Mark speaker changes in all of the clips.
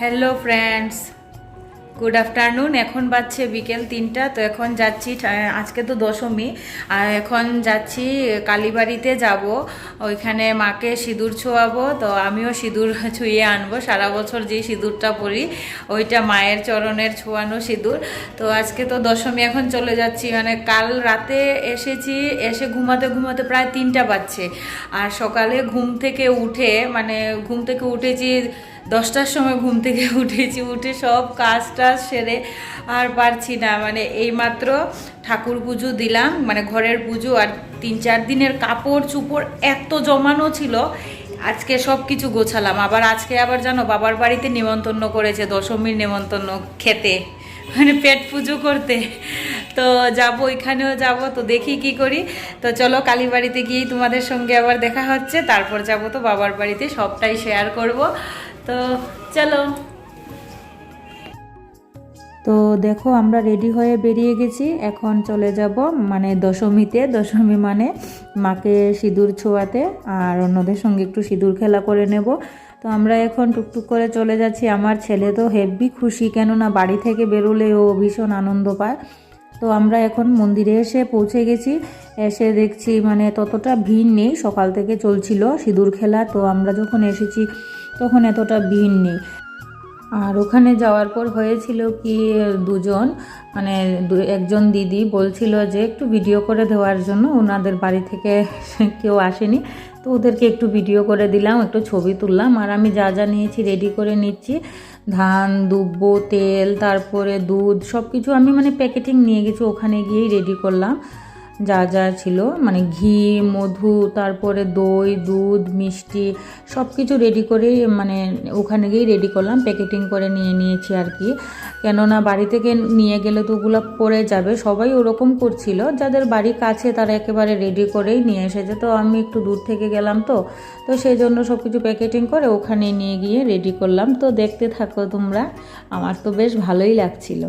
Speaker 1: Hello friends good afternoon এখন বাজছে বিকেল তিনটা, তো এখন যাচ্ছি আজকে তো দশমী, আর এখন যাচ্ছি কালীবাড়িতে যাব। ওইখানে মাকে সিঁদুর ছোঁয়াবো, তো আমিও সিঁদুর ছুঁয়ে আনব। সারা বছর যে সিঁদুরটা পরি, ওইটা মায়ের চরণের ছোঁয়ানো সিঁদুর। তো আজকে তো দশমী, এখন চলে যাচ্ছি। মানে কাল রাতে এসেছি, এসে ঘুমাতে ঘুমাতে প্রায় তিনটা বাজছে। আর সকালে ঘুম থেকে উঠে মানে ঘুম থেকে উঠেছি দশটার সময় ঘুম থেকে উঠেছি, উঠে সব কাজ টাজ সেরে আর পারছি না। মানে এইমাত্র ঠাকুর পুজো দিলাম মানে ঘরের পুজো আর তিন চার দিনের কাপড় চুপড় এত জমানো ছিল, আজকে সব কিছু গোছালাম। আবার আজকে আবার জানো, বাবার বাড়িতে নিমন্ত্রণ করেছে দশমীর নিমন্ত্রণ খেতে মানে পেট পুজো করতে। তো যাব ওইখানেও যাব, তো দেখি কি করি। তো চলো কালীবাড়িতে গিয়েই তোমাদের সঙ্গে আবার দেখা হচ্ছে, তারপর যাব তো বাবার বাড়িতে, সবটাই শেয়ার করব। তো চলো। তো দেখো, আমরা রেডি হয়ে বেরিয়ে গেছি। এখন চলে যাব মানে দশমীতে। দশমী মানে মাকে সিঁদুর ছোঁয়াতে আর অন্যদের সঙ্গে একটু সিঁদুর খেলা করে নেব। তো আমরা এখন টুকটুক করে চলে যাচ্ছি। আমার ছেলে তো হেভি খুশি, কেননা বাড়ি থেকে বেরোলে ও ভীষণ আনন্দ পায়। তো আমরা এখন মন্দিরে এসে পৌঁছে গেছি। এসে দেখছি মানে ততটা ভিড় নেই। সকাল থেকে চলছিল সিঁদুর খেলা। তো আমরা যখন এসেছি তখন এতটা ভিড় নেই। আর ওখানে যাওয়ার পর হয়েছিল কি, দুজন মানে একজন দিদি বলছিল যে একটু ভিডিও করে দেওয়ার জন্য, ওনাদের বাড়ি থেকে কেউ আসেনি। তো ওদেরকে একটু ভিডিও করে দিলাম, একটু ছবি তুললাম। আর আমি যা যা নিয়েছি রেডি করে নিচ্ছি। ধান, দুব্ব, তেল, তারপরে দুধ সব কিছু আমি মানে প্যাকেটিং নিয়ে গেছি ওখানে গিয়েই রেডি করলাম। যা যা ছিল মানে ঘি, মধু, তারপরে দই, দুধ, মিষ্টি সব কিছু রেডি করে মানে ওখানে গিয়েই রেডি করলাম প্যাকেটিং করে নিয়ে নিয়েছি আর কি। কেননা বাড়ি থেকে নিয়ে গেলে তো ওগুলো পড়ে যাবে, সবাই ওরকম করছিল। যাদের বাড়ি কাছে তারা একেবারে রেডি করেই নিয়ে এসেছে। তো আমি একটু দূর থেকে গেলাম তো তো সেই জন্য সব কিছু প্যাকেটিং করে ওখানে নিয়ে গিয়ে রেডি করলাম। তো দেখতে থাকো তোমরা, আমার তো বেশ ভালোই লাগছিল।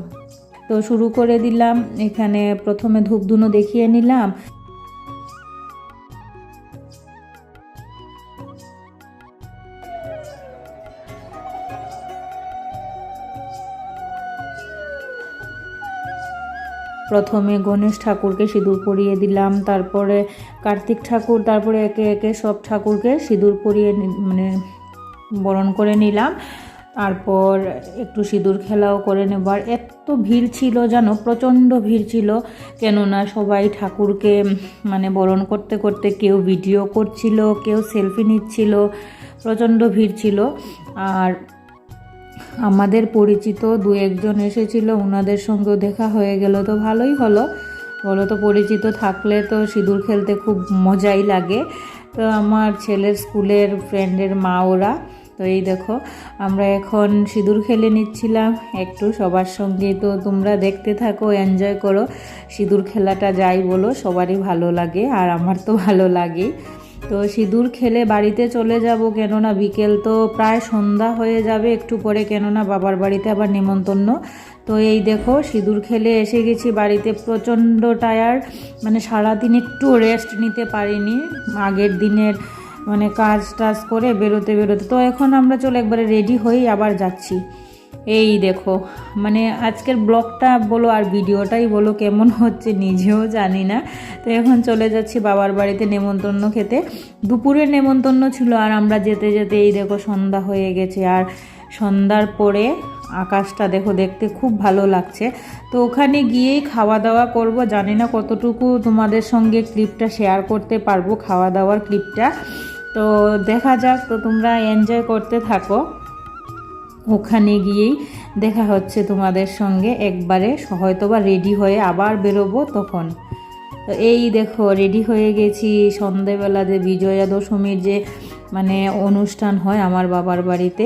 Speaker 1: তো শুরু করে দিলাম। এখানে প্রথমে ধূপধুনো দেখিয়ে নিলাম। প্রথমে গণেশ ঠাকুরকে সিঁদুর পরিয়ে দিলাম। তারপরে কার্তিক ঠাকুর, তারপরে একে একে সব ঠাকুরকে সিঁদুর পরিয়ে মানে বরণ করে নিলাম। তারপর একটু সিঁদুর খেলাও করে নেবার। এত ভিড় ছিল জানো, প্রচণ্ড ভিড় ছিল। কেননা সবাই ঠাকুরকে মানে বরণ করতে করতে কেউ ভিডিও করছিল, কেউ সেলফি নিচ্ছিল, প্রচণ্ড ভিড় ছিল। আর আমাদের পরিচিত দু একজন এসেছিল ওনাদের সঙ্গেও দেখা হয়ে গেল। তো ভালোই হলো। বলো তো, পরিচিত থাকলে তো সিঁদুর খেলতে খুব মজাই লাগে। তো আমার ছেলের স্কুলের ফ্রেন্ডের মা ওরা তো এই দেখো, আমরা এখন সিঁদুর খেলে নিচ্ছিলাম। একটু সবার সঙ্গে তো তোমরা দেখতে থাকো এনজয় করো। সিঁদুর খেলাটা যাই বলো, সবারই ভালো লাগে আর আমার তো ভালো লাগেই। তো সিঁদুর খেলে বাড়িতে চলে যাব কেননা বিকেল তো প্রায় সন্ধ্যা হয়ে যাবে একটু পরে, কেননা বাবার বাড়িতে আবার নেমন্তন্ন। তো এই দেখো, সিঁদুর খেলে এসে গেছি বাড়িতে প্রচণ্ড টায়ার মানে সারাদিন একটু রেস্ট নিতে পারিনি। আগের দিনের মানে কাজ টাজ করে বেরোতে বেরোতে। তো এখন আমরা চলে একবারে রেডি হয়েই আবার যাচ্ছি। এই দেখো মানে আজকের ব্লগটা বলো আর ভিডিওটাই বলো কেমন হচ্ছে নিজেও জানি না। তো এখন চলে যাচ্ছি বাবার বাড়িতে নেমন্তন্ন খেতে। দুপুরের নেমন্তন্ন ছিল আর আমরা যেতে যেতে এই দেখো সন্ধ্যা হয়ে গেছে আর সন্ধ্যার পরে আকাশটা দেখো দেখতে খুব ভালো লাগছে। তো ওখানে গিয়েই খাওয়া দাওয়া করব। জানি না কতটুকু তোমাদের সঙ্গে ক্লিপটা শেয়ার করতে পারব খাওয়া দাওয়ার ক্লিপটা তো দেখা যাক, তো তোমরা এনজয় করতে থাকো। ওখানে গিয়েই দেখা হচ্ছে তোমাদের সঙ্গে একবারে হয়তো বা রেডি হয়ে আবার বেরোবো তখন। তো এই দেখো রেডি হয়ে গেছি। সন্ধেবেলা যে বিজয়া দশমীর যে মানে অনুষ্ঠান হয় আমার বাবার বাড়িতে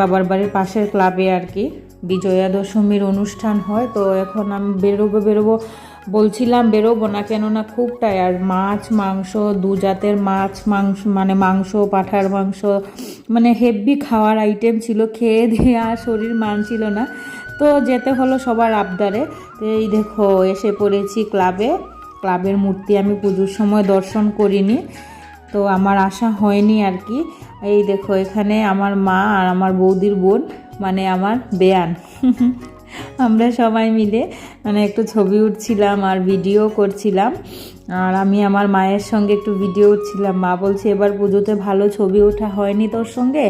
Speaker 1: বাবার বাড়ির পাশের ক্লাবে আর কি, বিজয়া দশমীর অনুষ্ঠান হয়। তো এখন আমি বেরোবো বেরোবো বলছিলাম, বেরোবো না কেননা খুব টায়ার মাছ, মাংস, দু জাতের মাছ, মাংস মানে মাংস, পাঠার মাংস মানে হেভি খাওয়ার আইটেম ছিল। খেয়ে দিয়ে আর শরীর মানছিল না। তো যেতে হলো সবার আবদারে। এই দেখো, এসে পড়েছি ক্লাবে। ক্লাবের মূর্তি আমি পুজোর সময় দর্শন করিনি। তো আমার আশা হয়নি আর কি। এই দেখো, এখানে আমার মা আর আমার বৌদির বোন মানে আমার বেয়ান। আমরা সবাই মিলে মানে একটু ছবি উঠছিলাম আর ভিডিও করছিলাম। আর আমি আমার মায়ের সঙ্গে একটু ভিডিও উঠছিলাম। মা বলছে, এবার পুজোতে ভালো ছবি ওঠা হয়নি তোর সঙ্গে?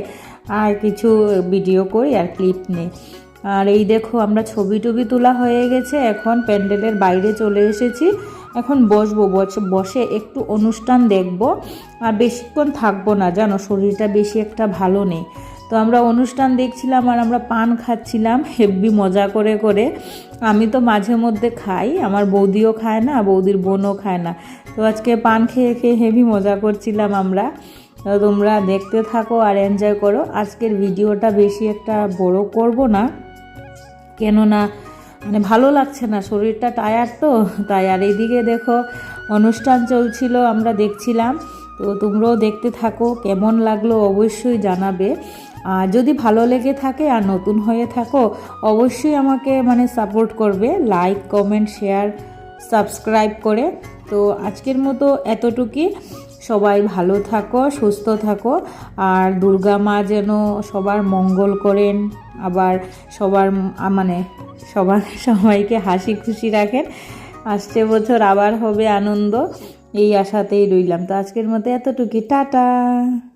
Speaker 1: আর কিছু ভিডিও করি আর ক্লিপ নেই। আর এই দেখো, আমরা ছবি টবি তোলা হয়ে গেছে। এখন প্যান্ডেলের বাইরে চলে এসেছি। এখন বসবো, বসে বসে একটু অনুষ্ঠান দেখব। আর বেশিক্ষণ থাকব না, জানো, শরীরটা বেশি একটা ভালো নেই। তো আমরা অনুষ্ঠান দেখছিলাম আর আমরা পান খাচ্ছিলাম, হেব্বি মজা করে করে। আমি তো মাঝে মধ্যে খাই, আমার বৌদিও খায় না, বৌদির বোনও খায় না। তো আজকে পান খেয়ে খেয়ে হেভি মজা করছিলাম আমরা। তোমরা দেখতে থাকো আর এনজয় করো। আজকের ভিডিওটা বেশি একটা বড় করব না, কেননা মানে ভালো লাগছে না, শরীরটা টায়ার তো, তাই আর এইদিকে দেখো অনুষ্ঠান চলছিল, আমরা দেখছিলাম। তো তোমরাও দেখতে থাকো, কেমন লাগল অবশ্যই জানাবে। আর যদি ভালো লেগে থাকে আর নতুন হয়ে থাকো, অবশ্যই আমাকে মানে সাপোর্ট করবে। লাইক কমেন্ট শেয়ার সাবস্ক্রাইব করে। তো আজকের মতো এতটুকুই। সবাই ভালো থাকো, সুস্থ থাকো। আর দুর্গা মা যেন সবার মঙ্গল করেন, আবার সবার মানে সবার সবাইকে হাসি খুশি রাখেন। আসছে বছর, আবার হবে আনন্দ। এই আশাতেই রইলাম। তো আজকের মতো এতটুকুই। টাটা!